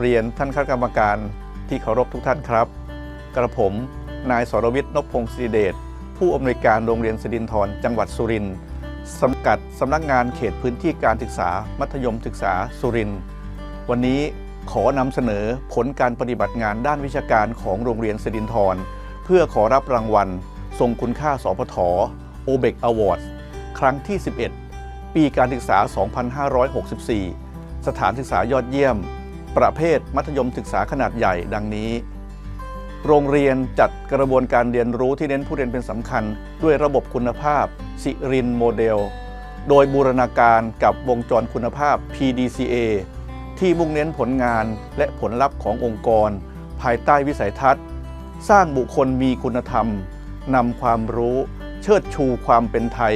เรียนท่านคณะกรรมการที่เคารพทุกท่านครับ กระผมนายสรวิทย์นพพงศ์ศิริเดชผู้อำนวยการโรงเรียนสิรินธรจังหวัดสุรินทร์สังกัดสำนักงานเขตพื้นที่การศึกษา มัธยมศึกษาสุรินทร์วันนี้ขอนำเสนอผลการปฏิบัติงานด้านวิชาการของโรงเรียนสิรินธรเพื่อขอรับรางวัล ทรงคุณค่าสพทโอเบกอวอร์ดครั้งที่ 11 ปีการศึกษา 2564 สถานศึกษายอดเยี่ยม ประเภทมัธยมศึกษาขนาดใหญ่ดังนี้ โรงเรียนจัดกระบวนการเรียนรู้ที่เน้นผู้เรียนเป็นสำคัญ ด้วยระบบคุณภาพ สิรินโมเดล โดยบูรณาการกับวงจรคุณภาพ PDCA ที่มุ่งเน้นผลงานและผลลัพธ์ขององค์กร ภายใต้วิสัยทัศน์ สร้างบุคคลมีคุณธรรมนำความรู้ เชิดชูความเป็นไทย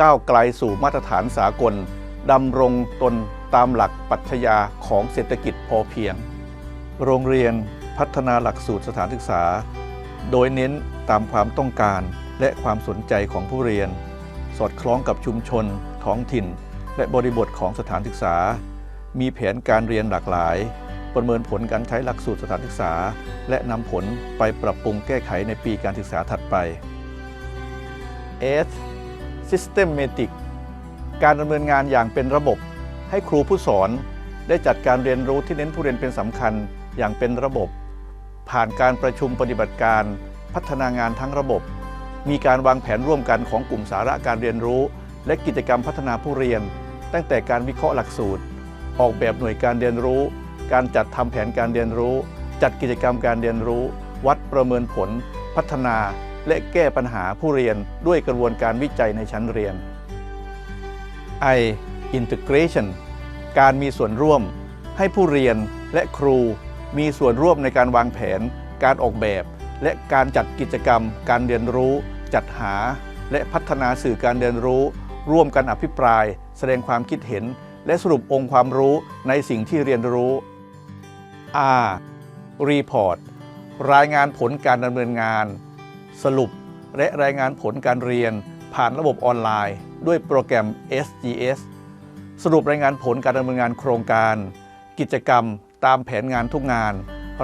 ก้าวไกลสู่มาตรฐานสากลดำรงตน ตามหลักปรัชญาของเศรษฐกิจพอเพียง โรงเรียนพัฒนาหลักสูตรสถานศึกษา โดยเน้นตามความต้องการและความสนใจของผู้เรียน สอดคล้องกับชุมชน ท้องถิ่น และบริบทของสถานศึกษา มีแผนการเรียนหลากหลาย ประเมินผลการใช้หลักสูตรสถานศึกษา และนำผลไปปรับปรุงแก้ไขในปีการศึกษาถัดไป S Systematic การดำเนินงานอย่างเป็นระบบ ให้ครูผู้สอนได้จัดการเรียนรู้ที่เน้นผู้เรียนเป็นสำคัญอย่างเป็นระบบ ผ่านการประชุมปฏิบัติการ พัฒนางานทั้งระบบ มีการวางแผนร่วมกันของกลุ่มสาระการเรียนรู้ และกิจกรรมพัฒนาผู้เรียน ตั้งแต่การวิเคราะห์หลักสูตร ออกแบบหน่วยการเรียนรู้ การจัดทำแผนการเรียนรู้ จัดกิจกรรมการเรียนรู้ วัดประเมินผล พัฒนา และแก้ปัญหาผู้เรียนด้วยกระบวนการวิจัยในชั้นเรียน I integration การมีส่วนร่วม ให้ผู้เรียนและครูมีส่วนร่วมในการวางแผน การออกแบบ และการจัดกิจกรรม การเรียนรู้ จัดหา และพัฒนาสื่อการเรียนรู้ ร่วมกันอภิปราย แสดงความคิดเห็น และสรุปองค์ความรู้ในสิ่งที่เรียนรู้ R Report รายงานผลการดำเนินงาน สรุปและรายงานผลการเรียนผ่านระบบออนไลน์ ด้วยโปรแกรม SGS สรุปรายงานผลการดำเนินงานโครงการ กิจกรรมตามแผนงานทุกงาน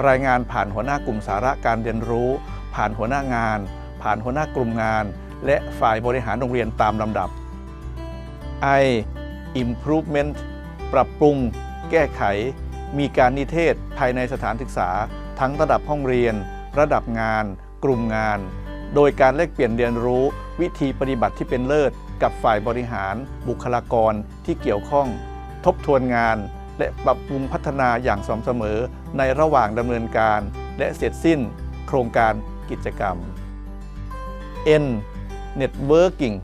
รายงานผ่านหัวหน้ากลุ่มสาระการเรียนรู้ ผ่านหัวหน้างาน ผ่านหัวหน้ากลุ่มงาน และฝ่ายบริหารโรงเรียนตามลำดับ I improvement ปรับปรุง แก้ไข มีการนิเทศภายในสถานศึกษา ทั้งระดับห้องเรียน ระดับงาน กลุ่มงาน โดยการแลกเปลี่ยนเรียนรู้ วิธีปฏิบัติที่เป็นเลิศ กับฝ่ายบริหารบุคลากรที่เกี่ยวข้อง ทบทวนงาน และปรับปรุงพัฒนาอย่างสม่ำเสมอในระหว่างดำเนินการ และเสร็จสิ้นโครงการกิจกรรม N Networking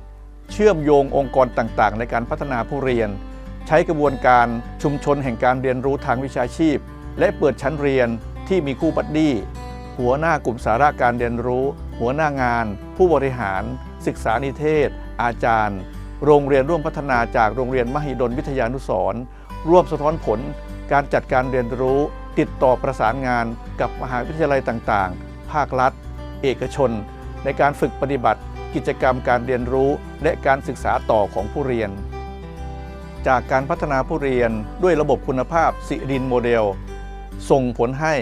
เชื่อมโยงองค์กรต่างๆ ในการพัฒนาผู้เรียน ใช้กระบวนการชุมชนแห่งการเรียนรู้ทางวิชาชีพ และเปิดชั้นเรียนที่มีคู่บัดดี้หัวหน้ากลุ่มสาระการเรียนรู้ หัวหน้างาน ผู้บริหาร ศึกษานิเทศ อาจารย์ โรงเรียนร่วมพัฒนาจากโรงเรียนมหิดลวิทยานุสร์ร่วมสะท้อนผล การจัดการเรียนรู้ ติดต่อประสานงานกับมหาวิทยาลัยต่างๆ ภาครัฐ เอกชน ในการฝึกปฏิบัติ กิจกรรมการเรียนรู้ และการศึกษาต่อของผู้เรียน จากการพัฒนาผู้เรียนด้วยระบบคุณภาพสิรินโมเดล ส่งผลให้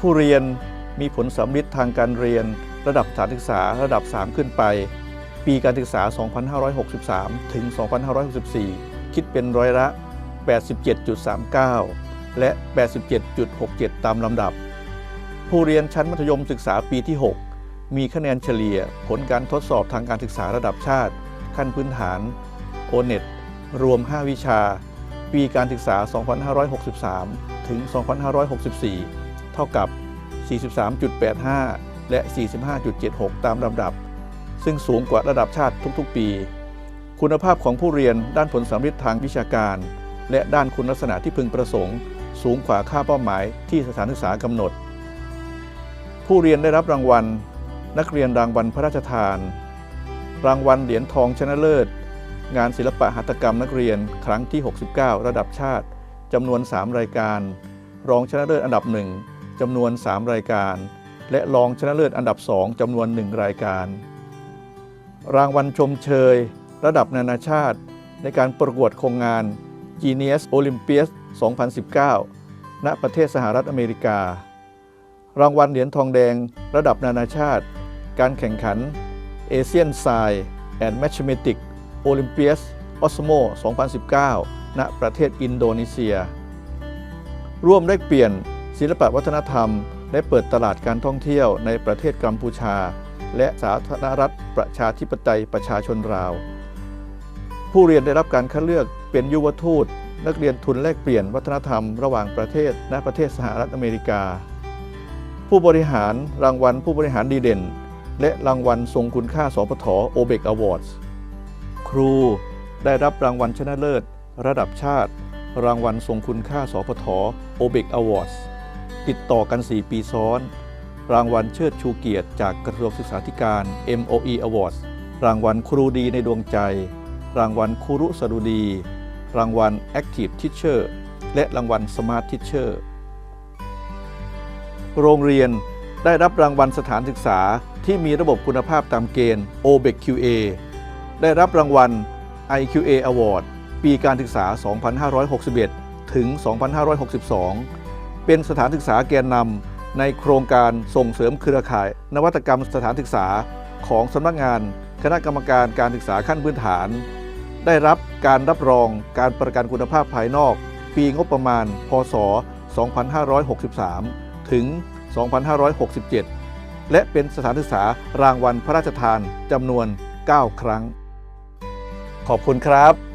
ผู้เรียนมีผลสำลิดทางการเรียน ระดับสถานศึกษาระดับ 3 ขึ้นไป ปีการศึกษา 2563 ถึง 2564 คิดเป็นร้อยละ 87.39 และ 87.67 ตามลำดับ ผู้เรียนชั้นมัธยมศึกษาปีที่ 6 มีคะแนนเฉลี่ยผลการทดสอบทางการศึกษาระดับชาติ ขั้นพื้นฐาน o n e t รวม 5 วิชา ปีการศึกษา 2563 ถึง 2564 เท่ากับ 43.85 และ 45.76 ตามลำดับ ซึ่งสูงกว่าระดับชาติทุกๆ ปี คุณภาพของผู้เรียนด้านผลสำลิดทางวิชาการ และด้านคุณลักษณะที่พึงประสงค์ สูงกว่าค่าเป้าหมายที่สถานศึกษากำหนด ผู้เรียนได้รับรางวัล นักเรียนรางวัลพระราชทาน รางวัลเหรียญทองชนะเลิศ งานศิลปะหัตถกรรมนักเรียนครั้งที่ 69 ระดับชาติจำนวน 3 รายการ รองชนะเลิศอันดับหนึ่งจำนวน 3 รายการ และรองชนะเลิศอันดับ 2จำนวน 1 รายการ รางวัลชมเชย ระดับนานาชาติ ในการประกวดโครงงาน Genius Olympias 2019 ณ ประเทศสหรัฐอเมริกา รางวัลเหรียญทองแดง ระดับนานาชาติ การแข่งขัน Asian Science and Mathematics Olympias Osmo 2019 ณ ประเทศอินโดนีเซีย ร่วมแลกเปลี่ยนศิลปวัฒนธรรม และเปิดตลาดการท่องเที่ยวในประเทศกัมพูชา และสาธารณรัฐประชาธิปไตยประชาชนลาว ผู้เรียนได้รับการคัดเลือกเป็นยุวทูต นักเรียนทุนแลกเปลี่ยนวัฒนธรรมระหว่างประเทศณประเทศสหรัฐอเมริกา ผู้บริหารรางวัลผู้บริหารดีเด่น และรางวัลทรงคุณค่าสปทโอเบกอวอร์ดครูได้รับรางวัลชนะเลิศ ระดับชาติ รางวัลทรงคุณค่าสปทโอเบกอวอร์ด ติดต่อกัน 4 ปีซ้อน รางวัลเชิดชูเกียรติจากกระทรวงศึกษาธิการ MOE Awards รางวัลครูดีในดวงใจ รางวัลครูรุสดุดี รางวัล Active Teacher และรางวัล Smart Teacher โรงเรียนได้รับรางวัลสถานศึกษาที่มีระบบคุณภาพตามเกณฑ์ OBEQ-QA ได้รับรางวัล IQA Award ปีการศึกษา 2561 ถึง 2562 เป็นสถานศึกษาแกนนำในโครงการส่งเสริมเครือข่าย นวัตกรรมสถานศึกษาของสำนักงาน คณะกรรมการการศึกษาขั้นพื้นฐาน ได้รับการรับรองการประกันคุณภาพภายนอก ปีงบประมาณ พศ 2563 ถึง 2567 และเป็นสถานศึกษารางวัลพระราชทานจำนวน 9 ครั้ง ขอบคุณครับ